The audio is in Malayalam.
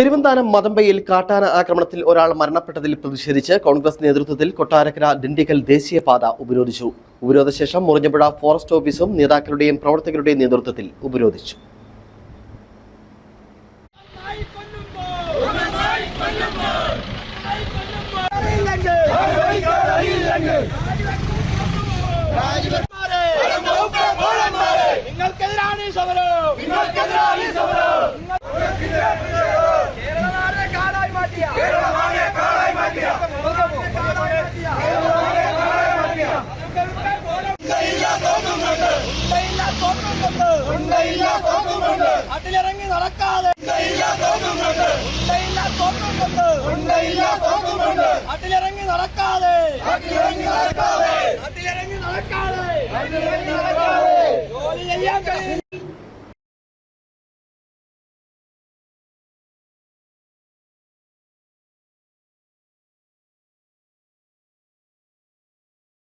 പെരുവന്താനം മതമ്പയിൽ കാട്ടാന ആക്രമണത്തിൽ ഒരാൾ മരണപ്പെട്ടതിൽ പ്രതിഷേധിച്ച് കോൺഗ്രസ് നേതൃത്വത്തിൽ കൊട്ടാരക്കര ദിണ്ടിഗൽ ദേശീയപാത ഉപരോധിച്ചു ഉപരോധശേഷം മുറിഞ്ഞപ്പുഴ ഫോറസ്റ്റ് ഓഫീസും നേതാക്കളുടെയും പ്രവർത്തകരുടെയും നേതൃത്വത്തിൽ ഉപരോധിച്ചു സമരം അതിലിറങ്ങി നടക്കാതെ അതിലിറങ്ങി നടക്കാതെ അതിലിറങ്ങി നടക്കാതെ